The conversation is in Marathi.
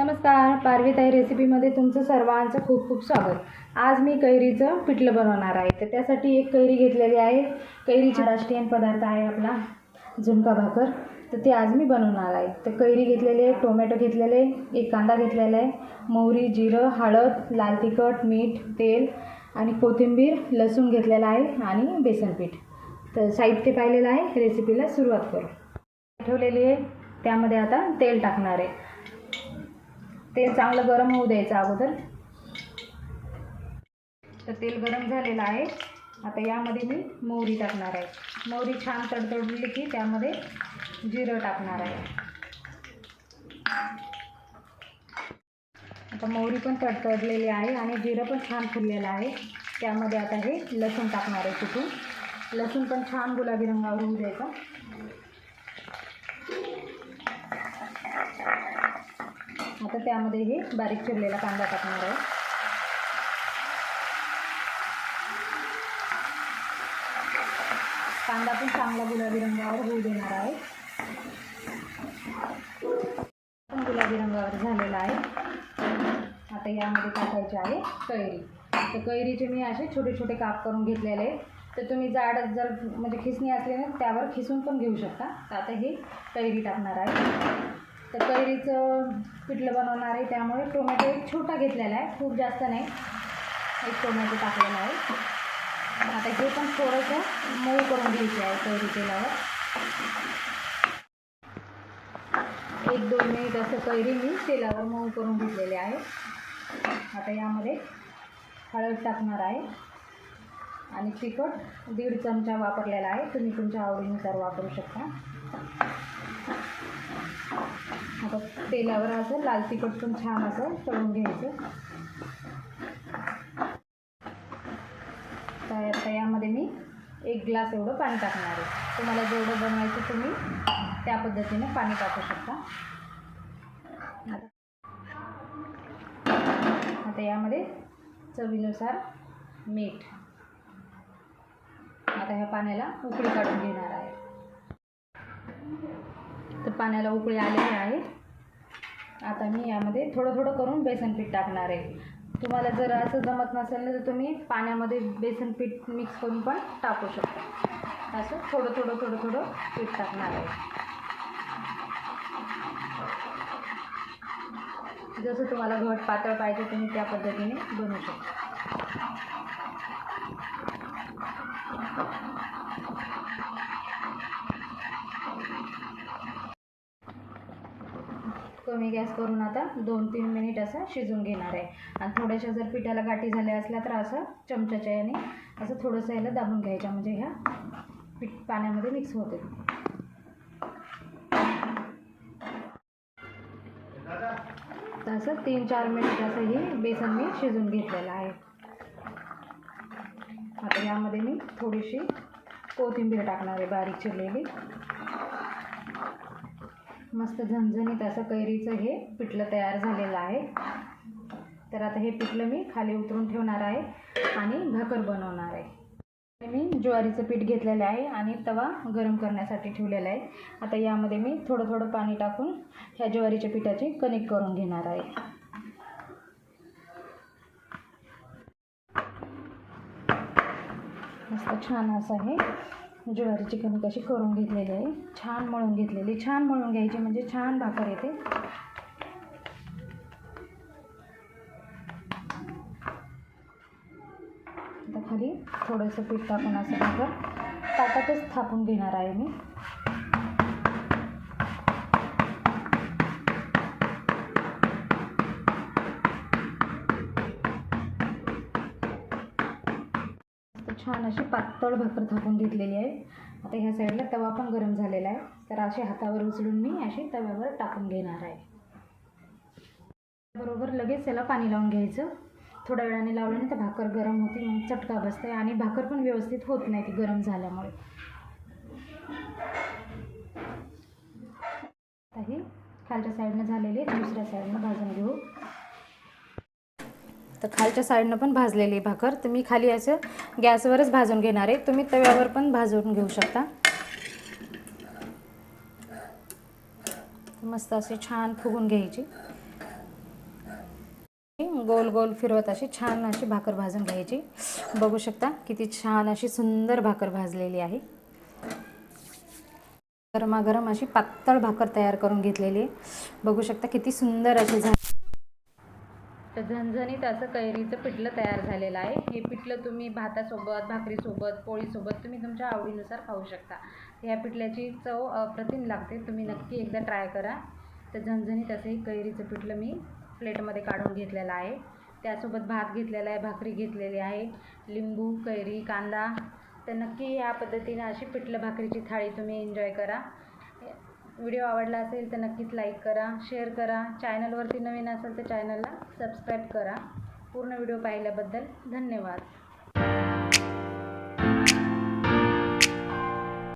नमस्कार पारवीताई रेसिपीमध्ये तुमचं सर्वांचं खूप खूप स्वागत. आज मी कैरीचं पिठलं बनवणार आहे. तर त्यासाठी एक कैरी घेतलेली आहे. कैरीची राष्ट्रीयन पदार्थ आहे आपला झुणका भाकर. तर ते आज मी बनवणार आहे. तर कैरी घेतलेली आहे टोमॅटो घेतलेले आहे, एक कांदा घेतलेला आहे मोहरी जिरं हळद लाल तिखट मीठ तेल आणि कोथिंबीर लसूण घेतलेला आहे आणि बेसन पीठ. तर साहित्य पाहिलेलं आहे रेसिपीला सुरुवात करू. ठेवलेली आहे. त्यामध्ये आता तेल टाकणार आहे. तेल चांगलं गरम होऊ द्यायचं अगोदर. तर तेल गरम झालेलं आहे. आता यामध्ये मी मोहरी टाकणार आहे. मोहरी छान तडतडली की त्यामध्ये जिरं टाकणार आहे. आता मोहरी पण तडतडलेली आहे आणि जिरं पण छान फुललेलं आहे. त्यामध्ये आता हे लसूण टाकणार आहे कुठून. लसूण पण छान गुलाबी रंगावर होऊ द्यायचा. आता त्यामध्ये हे बारीक चिरलेला कांदा टाकणार आहे. कांदा पण चांगला गुलाबी रंगावर होऊ देणार आहे. पण गुलाबी रंगावर झालेला आहे. आता यामध्ये टाकायची आहे कैरी. तर कैरीचे मी असे छोटे छोटे काप करून घेतलेले. आहे तर तुम्ही जाड जर म्हणजे खिसणी असली ना त्यावर खिसून पण घेऊ शकता. तर आता हे कैरी टाकणार आहे. तर कैरीचं पिठलं बनवणार आहे त्यामुळे टोमॅटो एक छोटा घेतलेला आहे खूप जास्त नाही. एक टोमॅटो टाकलेला आहे. आता हे पण थोडंसं मऊ करून घ्यायचे आहे कैरी तेलावर एक दोन मिनिट असं कैरी मी तेलावर मऊ करून घेतलेले आहे. आता यामध्ये हळद टाकणार आहे. आणि तिखट दीड चमचा वापरलेला आहे. तुम्ही तुमच्या आवडीनुसार वापरू शकता. आता तेलावर असं लाल तिखट पण छान असं तळून घ्यायचं. तर आता यामध्ये मी एक ग्लास एवढं पाणी टाकणार आहे. तुम्हाला जेवढं बनवायचं तुम्ही त्या पद्धतीने पाणी टाकू शकता. आता आता यामध्ये चवीनुसार मीठ. आता ह्या पाण्याला उकळी काढून घेणार आहे. तर पाण्याला उकळी आलेली आहे. आता मी यामध्ये थोडं थोडं करून बेसन पीठ टाकणार आहे. तुम्हाला जर असं जमत नसेल ना तर तुम्ही पाण्यामध्ये बेसन पीठ मिक्स करून पण टाकू शकता. असं थोडं थोडं थोडं थोडं पीठ टाकणार आहे. जसं तुम्हाला घट पातळ पाहिजे तुम्ही त्या पद्धतीने बनवू शकता. कमी गॅस करून आता दोन तीन मिनिट असं शिजून घेणार आहे. आणि थोड्याशा जर पिठाला गाठी झाल्या असल्या तर असं चमच्याच्या याने असं थोडंसं याला दाबून घ्यायच्या. म्हणजे ह्या पीठ पाण्यामध्ये मिक्स होते. असं तीन चार मिनिट असं ही बेसन मी शिजून घेतलेलं आहे. आता यामध्ये मी थोडीशी कोथिंबीर टाकणार आहे बारीक चिरलेली. मस्त झणझणीत असं कैरीचं हे पिठलं तयार झालेलं आहे. तर आता हे पिठलं मी खाली उतरून ठेवणार आहे आणि भाकर बनवणार आहे. मी ज्वारीचं पीठ घेतलेलं आहे आणि तवा गरम करण्यासाठी ठेवलेला आहे. आता यामध्ये मी थोडं थोडं पाणी टाकून ह्या ज्वारीच्या पिठाची कणिक करून घेणार आहे. मस्त छान असं हे ज्वारीची कणिक अशी करून घेतलेली आहे. छान मळून घेतलेली. छान मळून घ्यायची म्हणजे छान भाकर येते. आता खाली थोडंसं पीठ टाकून असं भाकर ताटातच थापून घेणार आहे मी. छान अशी पातळ भाकर थापून घेतलेली आहे. आता ह्या साईडला तवा पण गरम झालेला आहे. तर असे हातावर उचलून मी अशी तव्यावर टाकून घेणार आहे. बरोबर लगेच त्याला पाणी लावून घ्यायचं. थोड्या वेळाने लावल्याने तर भाकर गरम होते मग चटका बसते आणि भाकर पण व्यवस्थित होत नाही ती गरम झाल्यामुळे. आता ही खालच्या साईडनं झालेली आहे, दुसऱ्या साईडनं भाजून घेऊ. तर खालच्या साईडनं पण भाजलेली आहे भाकर. तर मी खाली असं गॅसवरच भाजून घेणार आहे. तुम्ही तव्यावर पण भाजून घेऊ शकता. मस्त अशी छान फुगून घ्यायची. गोल गोल फिरवत अशी छान अशी भाकर भाजून घ्यायची. बघू शकता किती छान अशी सुंदर भाकर भाजलेली आहे. गरमागरम अशी पातळ भाकर तयार करून घेतलेली आहे. बघू शकता किती सुंदर अशी झाली. तर झणझणीत असं कैरीचं पिठलं तयार झालेलं आहे. हे पिठलं तुम्ही भातासोबत भाकरीसोबत पोळीसोबत तुम्ही तुमच्या आवडीनुसार खाऊ शकता. ह्या पिठल्याची चव अप्रतिम लागते. तुम्ही नक्की एकदा ट्राय करा. तर झणझणीत असं हे कैरीचं पिठलं मी प्लेटमध्ये काढून घेतलेलं आहे. त्यासोबत भात घेतलेला आहे भाकरी घेतलेली आहे लिंबू कैरी कांदा. तर नक्की या पद्धतीने अशी पिठलं भाकरीची थाळी तुम्ही एन्जॉय करा. व्हिडिओ आवडला असेल तर नक्कीच लाईक करा शेअर करा. चॅनलवरती नवीन असेल तर चॅनलला सबस्क्राईब करा. पूर्ण व्हिडिओ पाहिल्याबद्दल धन्यवाद.